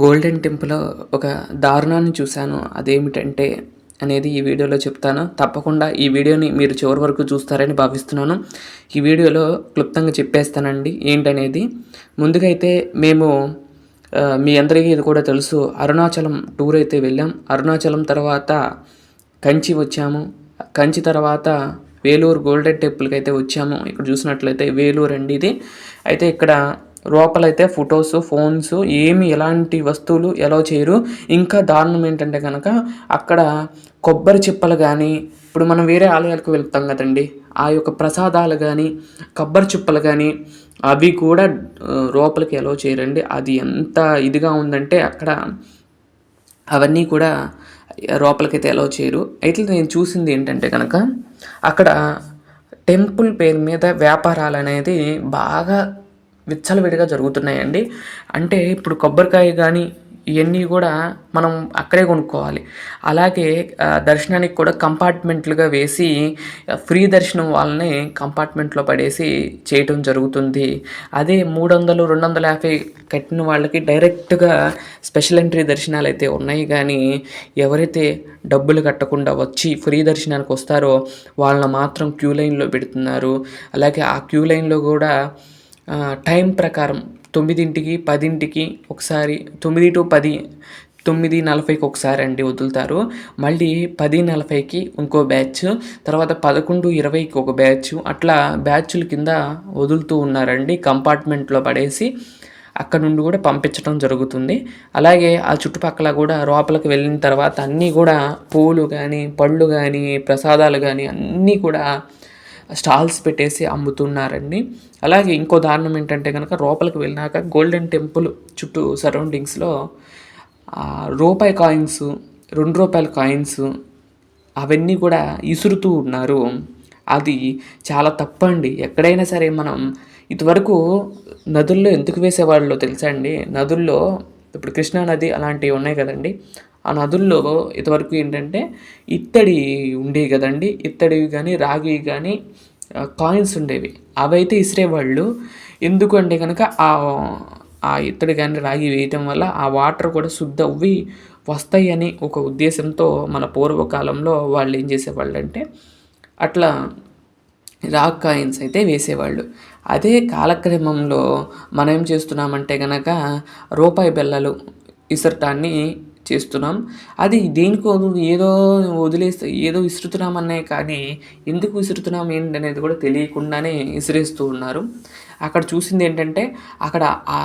Golden temple ఒక దారుణాన్ని చూశాను. అదేమిటంటే అనేది ఈ వీడియోలో చెప్తాను. తప్పకుండా ఈ వీడియోని మీరు చివరి వరకు చూస్తారని భావిస్తున్నాను. ఈ వీడియోలో క్లుప్తంగా చెప్పేస్తానండి. ఏంటనేది? ముందుగా అయితే మేము మీ అందరికీ ఇది కూడా తెలుసు. అరుణాచలం టూర్ అయితే వెళ్ళాం. అరుణాచలం తర్వాత కంచి వచ్చాము. కంచి తర్వాత వేలూరు గోల్డెన్ టెంపుల్కి అయితే వచ్చాము. ఇక్కడ చూసినట్లయితే వేలూరు అండి ఇది. అయితే ఇక్కడ లోపలైతే ఫొటోస్ ఫోన్స్ ఏమి ఎలాంటి వస్తువులు ఎలా చేయరు. ఇంకా దారుణం ఏంటంటే కనుక అక్కడ కొబ్బరి చిప్పలు కానీ ఇప్పుడు మనం వేరే ఆలయాలకు వెళ్తాం కదండి ఆ యొక్క ప్రసాదాలు కానీ కొబ్బరి చిప్పలు కానీ అవి కూడా లోపలికి ఎలా చేయరండి. అది ఎంత ఇదిగా ఉందంటే అక్కడ అవన్నీ కూడా లోపలికైతే ఎలా చేయరు. అయితే నేను చూసింది ఏంటంటే కనుక అక్కడ టెంపుల్ పేరు మీద వ్యాపారాలు అనేది బాగా విచ్చలవిడిగా జరుగుతున్నాయండి. అంటే ఇప్పుడు కొబ్బరికాయ కానీ ఇవన్నీ కూడా మనం అక్కడే కొనుక్కోవాలి. అలాగే దర్శనానికి కూడా కంపార్ట్మెంట్లుగా వేసి ఫ్రీ దర్శనం వాళ్ళని కంపార్ట్మెంట్లో పడేసి చేయటం జరుగుతుంది. అదే మూడు వందలు రెండు వందల యాభై కట్టిన వాళ్ళకి డైరెక్ట్గా స్పెషల్ ఎంట్రీ దర్శనాలు అయితే ఉన్నాయి. కానీ ఎవరైతే డబ్బులు కట్టకుండా వచ్చి ఫ్రీ దర్శనానికి వస్తారో వాళ్ళని మాత్రం క్యూ లైన్లో పెడుతున్నారు. అలాగే ఆ క్యూ లైన్లో కూడా టైం ప్రకారం తొమ్మిదింటికి పదింటికి ఒకసారి తొమ్మిది టు పది తొమ్మిది నలభైకి ఒకసారి అండి వదులుతారు. మళ్ళీ పది నలభైకి ఇంకో బ్యాచ్ తర్వాత పదకొండు ఇరవైకి ఒక బ్యాచ్ అట్లా బ్యాచ్ల కింద వదులుతూ ఉన్నారండి. కంపార్ట్మెంట్లో పడేసి అక్కడ నుండి కూడా పంపించడం జరుగుతుంది. అలాగే ఆ చుట్టుపక్కల కూడా లోపలికి వెళ్ళిన తర్వాత అన్నీ కూడా పూలు కానీ పళ్ళు కానీ ప్రసాదాలు కానీ అన్నీ కూడా స్టాల్స్ పెట్టేసి అమ్ముతున్నారండి. అలాగే ఇంకో దారుణం ఏంటంటే కనుక లోపలికి వెళ్ళినాక గోల్డెన్ టెంపుల్ చుట్టూ సరౌండింగ్స్లో రూపాయి కాయిన్స్ రెండు రూపాయల కాయిన్స్ అవన్నీ కూడా ఇసురుతూ ఉన్నారు. అది చాలా తప్పండి. ఎక్కడైనా సరే మనం ఇదివరకు నదుల్లో ఎందుకు వేసేవాళ్ళో తెలుసా అండి? నదుల్లో ఇప్పుడు కృష్ణా నది అలాంటివి ఉన్నాయి కదండి. ఆ నదుల్లో ఇదివరకు ఏంటంటే ఇత్తడి ఉండేవి కదండి. ఇత్తడివి కానీ రాగి కానీ కాయిన్స్ ఉండేవి. అవైతే ఇసిరేవాళ్ళు. ఎందుకంటే కనుక ఆ ఆ ఇత్తడి కానీ రాగి వేయటం వల్ల ఆ వాటర్ కూడా శుద్ధ అవ్వి వస్తాయి అని ఒక ఉద్దేశంతో మన పూర్వకాలంలో వాళ్ళు ఏం చేసేవాళ్ళు అంటే అట్లా రాక్ కాయిన్స్ అయితే వేసేవాళ్ళు. అదే కాలక్రమంలో మనం ఏం చేస్తున్నామంటే గనక రూపాయి బెల్లలు ఇసరటాన్ని చేస్తున్నాం. అది దేనికో ఏదో వదిలేస్తే ఏదో విసురుతున్నామనే కానీ ఎందుకు విసురుతున్నాం ఏంటి అనేది కూడా తెలియకుండానే విసిరేస్తూ ఉన్నారు. అక్కడ చూసింది ఏంటంటే అక్కడ ఆ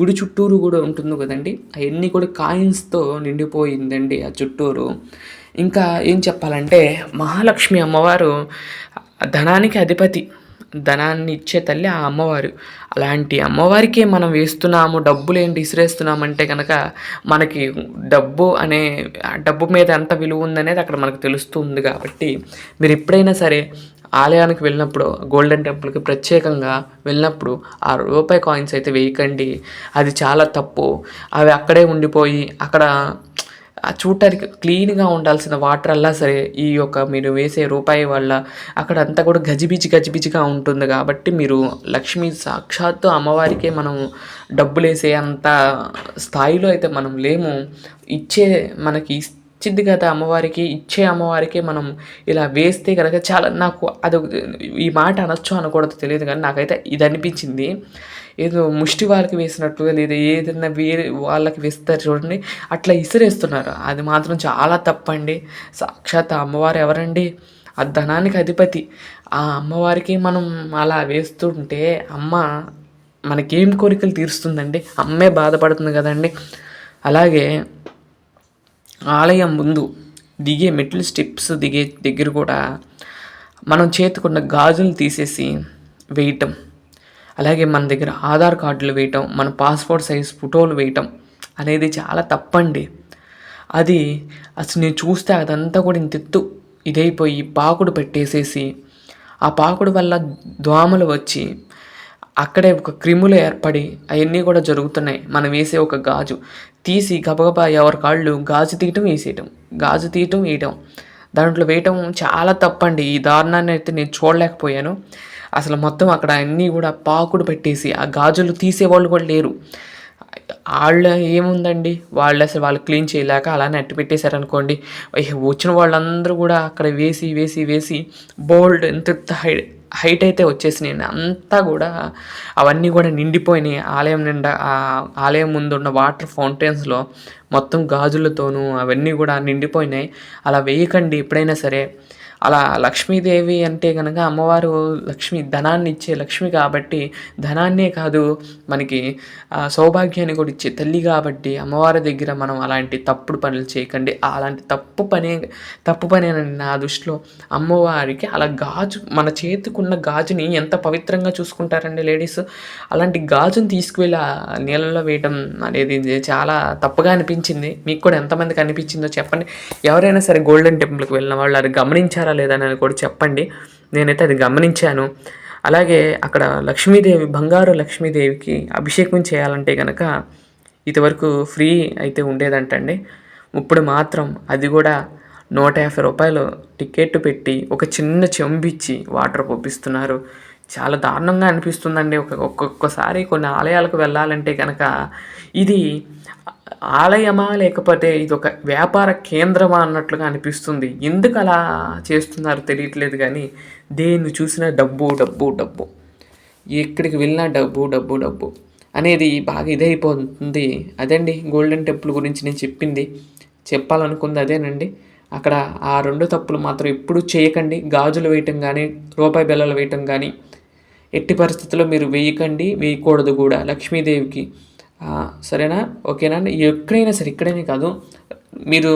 గుడి చుట్టూరు కూడా ఉంటుంది కదండి. అవన్నీ కూడా కాయిన్స్తో నిండిపోయిందండి ఆ చుట్టూరు. ఇంకా ఏం చెప్పాలంటే మహాలక్ష్మి అమ్మవారు ధనానికి అధిపతి. ధనాన్ని ఇచ్చే తల్లి ఆ అమ్మవారు. అలాంటి అమ్మవారికే మనం వేస్తున్నాము డబ్బులు ఏంటి ఇసిరేస్తున్నామంటే కనుక మనకి డబ్బు అనే డబ్బు మీద ఎంత విలువ ఉందనేది అక్కడ మనకు తెలుస్తుంది కాబట్టి మీరు ఎప్పుడైనా సరే ఆలయానికి వెళ్ళినప్పుడు గోల్డెన్ టెంపుల్కి ప్రత్యేకంగా వెళ్ళినప్పుడు ఆ రూపాయి కాయిన్స్ అయితే వేయకండి. అది చాలా తప్పు. అవి అక్కడే ఉండిపోయి అక్కడ చూడటానికి క్లీన్గా ఉండాల్సిన వాటర్ అలా సరే ఈ యొక్క మీరు వేసే రూపాయి వల్ల అక్కడ అంతా కూడా గజిబిజి గజిబిజిగా ఉంటుంది కాబట్టి మీరు లక్ష్మి సాక్షాత్తు అమ్మవారికే మనం డబ్బులు వేసే అంత స్థాయిలో అయితే మనం లేము. ఇచ్చే మనకి ఇచ్చింది కదా అమ్మవారికి ఇచ్చే అమ్మవారికి మనం ఇలా వేస్తే కనుక చాలా నాకు అది ఈ మాట అనొచ్చు అనకూడదు తెలియదు కానీ నాకైతే ఇది అనిపించింది. ఏదో ముష్టి వాళ్ళకి వేసినట్టుగా లేదా ఏదైనా వేరే వాళ్ళకి వేస్తారు చూడండి అట్లా ఇసిరేస్తున్నారు. అది మాత్రం చాలా తప్పండి. సాక్షాత్ అమ్మవారు ఎవరండి? ఆ ధనానికి అధిపతి. ఆ అమ్మవారికి మనం అలా వేస్తుంటే అమ్మ మనకేం కోరికలు తీరుస్తుందండి? అమ్మే బాధపడుతుంది కదండి. అలాగే ఆలయం ముందు దిగే మెట్లు స్టెప్స్ దిగే దగ్గర కూడా మనం చేతుకున్న గాజులు తీసేసి వేయటం. అలాగే మన దగ్గర ఆధార్ కార్డులు వేయటం మన పాస్పోర్ట్ సైజ్ ఫోటోలు వేయటం అనేది చాలా తప్పండి. అది అసలు నేను చూస్తే అదంతా కూడా ఇంతెత్తు ఇదైపోయి పాకుడు పెట్టేసేసి ఆ పాకుడు వల్ల దోమలు వచ్చి అక్కడే ఒక క్రిములు ఏర్పడి అవన్నీ కూడా జరుగుతున్నాయి. మనం వేసే ఒక గాజు. తీసి గబగబా ఎవరి కాళ్ళు గాజు తీయటం వేసేయటం. గాజు తీయటం వేయటం. దాంట్లో వేయటం చాలా తప్పండి. ఈ దారుణాన్ని అయితే నేను చూడలేకపోయాను. అసలు మొత్తం అక్కడ అన్నీ కూడా పాకుడు పెట్టేసి ఆ గాజులు తీసేవాళ్ళు కూడా లేరు. వాళ్ళ ఏముందండి? వాళ్ళు అసలు వాళ్ళు క్లీన్ చేయలేక అలానే అట్టు పెట్టేశారనుకోండి. వచ్చిన వాళ్ళందరూ కూడా అక్కడ వేసి వేసి వేసి బోల్డ్ ఎంత హై హైట్ అయితే వచ్చేసినాయి. అంతా కూడా అవన్నీ కూడా నిండిపోయినాయి. ఆలయం నిండా ఆ ఆలయం ముందు ఉన్న వాటర్ ఫౌంటైన్స్లో మొత్తం గాజులతోనూ అవన్నీ కూడా నిండిపోయినాయి. అలా వేయకండి. ఎప్పుడైనా సరే అలా లక్ష్మీదేవి అంటే కనుక అమ్మవారు లక్ష్మి ధనాన్ని ఇచ్చే లక్ష్మి కాబట్టి ధనాన్నే కాదు మనకి సౌభాగ్యాన్ని కూడా ఇచ్చే తల్లి కాబట్టి అమ్మవారి దగ్గర మనం అలాంటి తప్పుడు పనులు చేయకండి. అలాంటి తప్పు పనే తప్పు పనేనండి నా దృష్టిలో అమ్మవారికి అలా గాజు మన చేతికున్న గాజుని ఎంత పవిత్రంగా చూసుకుంటారండి లేడీస్. అలాంటి గాజుని తీసుకువెళ్ళి నీళ్ళలో వేయడం అనేది చాలా తప్పుగా అనిపించింది. మీకు కూడా ఎంతమందికి అనిపించిందో చెప్పండి. ఎవరైనా సరే గోల్డెన్ టెంపుల్కి వెళ్ళిన వాళ్ళు అది గమనించారు? లేదా అని కూడా చెప్పండి. నేనైతే అది గమనించాను. అలాగే అక్కడ లక్ష్మీదేవి బంగారు లక్ష్మీదేవికి అభిషేకం చేయాలంటే కనుక ఇదివరకు ఫ్రీ అయితే ఉండేదంటండి. ఇప్పుడు మాత్రం అది కూడా నూట యాభై రూపాయలు టికెట్ పెట్టి ఒక చిన్న చెంబిచ్చి వాటర్ పంపిస్తున్నారు. చాలా దారుణంగా అనిపిస్తుందండి. ఒక ఒక్కొక్కసారి కొన్ని ఆలయాలకు వెళ్ళాలంటే కనుక ఇది ఆలయమా లేకపోతే ఇది ఒక వ్యాపార కేంద్రమా అన్నట్లుగా అనిపిస్తుంది. ఎందుకు అలా చేస్తున్నారు తెలియట్లేదు కానీ దేన్ని చూసినా డబ్బు డబ్బు డబ్బు. ఎక్కడికి వెళ్ళినా డబ్బు డబ్బు డబ్బు. అనేది బాగా ఇదైపోతుంది. అదండి గోల్డెన్ టెంపుల్ గురించి నేను చెప్పింది. చెప్పాలనుకుంది అదేనండి. అక్కడ ఆ రెండు తప్పులు మాత్రం ఎప్పుడు చేయకండి. గాజులు వేయటం కానీ రూపాయి బెల్లలు వేయటం కానీ ఎట్టి పరిస్థితుల్లో మీరు వేయకండి. వేయకూడదు కూడా లక్ష్మీదేవికి. సరేనా? ఓకేనా? అండి ఎక్కడైనా సరే ఇక్కడనే కాదు. మీరు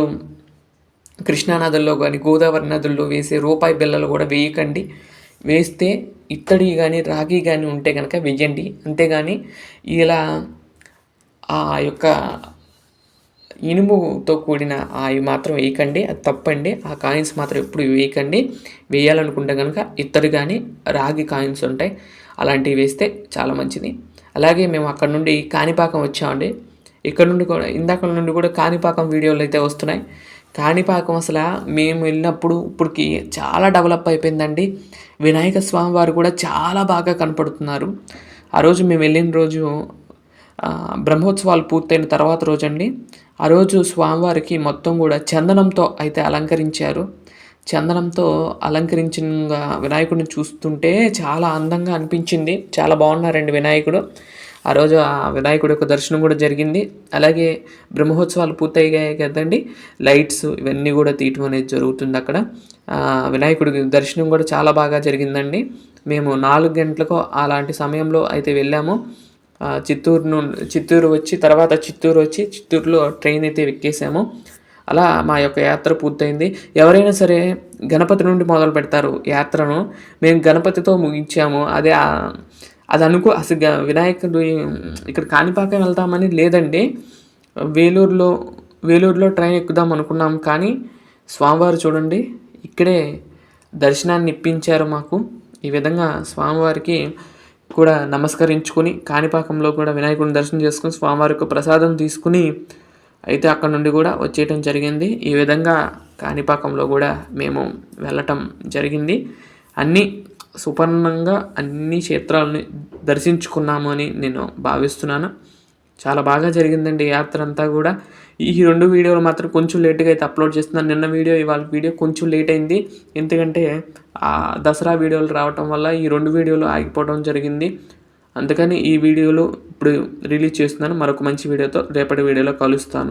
కృష్ణా నదుల్లో కానీ గోదావరి నదుల్లో వేసే రూపాయి బిళ్ళలు కూడా వేయకండి. వేస్తే ఇత్తడి కానీ రాగి కానీ ఉంటే కనుక వెయ్యండి అంతేగాని ఇలా ఆ యొక్క ఇనుముతో కూడిన అవి మాత్రం వేయకండి. అది తప్పండి. ఆ కాయిన్స్ మాత్రం ఎప్పుడు వేయకండి. వేయాలనుకుంటే కనుక ఇత్తడి కానీ రాగి కాయిన్స్ ఉంటాయి. అలాంటివి వేస్తే చాలా మంచిది. అలాగే మేము అక్కడ నుండి కాణిపాకం వచ్చామండి. ఇక్కడ నుండి కూడా ఇందాక నుండి కూడా కాణిపాకం వీడియోలు అయితే వస్తున్నాయి. కాణిపాకం అసలు మేము వెళ్ళినప్పుడు ఇప్పటికి చాలా డెవలప్ అయిపోయిందండి. వినాయక స్వామి వారు కూడా చాలా బాగా కనపడుతున్నారు. ఆ రోజు మేము వెళ్ళిన రోజు బ్రహ్మోత్సవాలు పూర్తయిన తర్వాత రోజండి. ఆ రోజు స్వామివారికి మొత్తం కూడా చందనంతో అయితే అలంకరించారు. చందనంతో అలంకరించిన వినాయకుడిని చూస్తుంటే చాలా అందంగా అనిపించింది. చాలా బాగున్నారండి వినాయకుడు. ఆ రోజు ఆ వినాయకుడి యొక్క దర్శనం కూడా జరిగింది. అలాగే బ్రహ్మోత్సవాలు పూర్తయ్యాయి కదండి. లైట్స్ ఇవన్నీ కూడా తీయటం అనేది జరుగుతుంది అక్కడ. వినాయకుడి దర్శనం కూడా చాలా బాగా జరిగిందండి. మేము నాలుగు గంటలకు అలాంటి సమయంలో అయితే వెళ్ళాము. చిత్తూరు నుండి చిత్తూరు వచ్చి తర్వాత చిత్తూరు వచ్చి చిత్తూరులో ట్రైన్ అయితే ఎక్కేసాము. అలా మా యొక్క యాత్ర పూర్తయింది. ఎవరైనా సరే గణపతి నుండి మొదలు పెడతారు యాత్రను. మేము గణపతితో ముగించాము. అదే అది అనుకో అసలు గ- వినాయకుడు ఇక్కడ కాణిపాకం వెళ్తామని లేదండి. వేలూరులో వేలూరులో ట్రైన్ ఎక్కుదాం అనుకున్నాం కానీ స్వామివారు చూడండి ఇక్కడే దర్శనాన్ని ఇప్పించారు మాకు. ఈ విధంగా స్వామివారికి కూడా నమస్కరించుకొని కాణిపాకంలో కూడా వినాయకుడిని దర్శనం చేసుకుని స్వామివారికి ప్రసాదం తీసుకుని అయితే అక్కడ నుండి కూడా వచ్చేయటం జరిగింది. ఈ విధంగా కాణిపాకంలో కూడా మేము వెళ్ళటం జరిగింది. అన్నీ సుపర్ణంగా అన్ని క్షేత్రాలని దర్శించుకున్నాము అని నేను భావిస్తున్నాను. చాలా బాగా జరిగిందండి యాత్ర అంతా కూడా. ఈ రెండు వీడియోలు మాత్రం కొంచెం లేట్గా అయితే అప్లోడ్ చేస్తున్నాను. నిన్న వీడియో ఇవాళ వీడియో కొంచెం లేట్ అయింది. ఎందుకంటే ఆ దసరా వీడియోలు రావటం వల్ల ఈ రెండు వీడియోలు ఆగిపోవడం జరిగింది. అందుకని ఈ వీడియోలు ఇప్పుడు రిలీజ్ చేస్తున్నాను. మరొక మంచి వీడియోతో రేపటి వీడియోలో కలుస్తాను.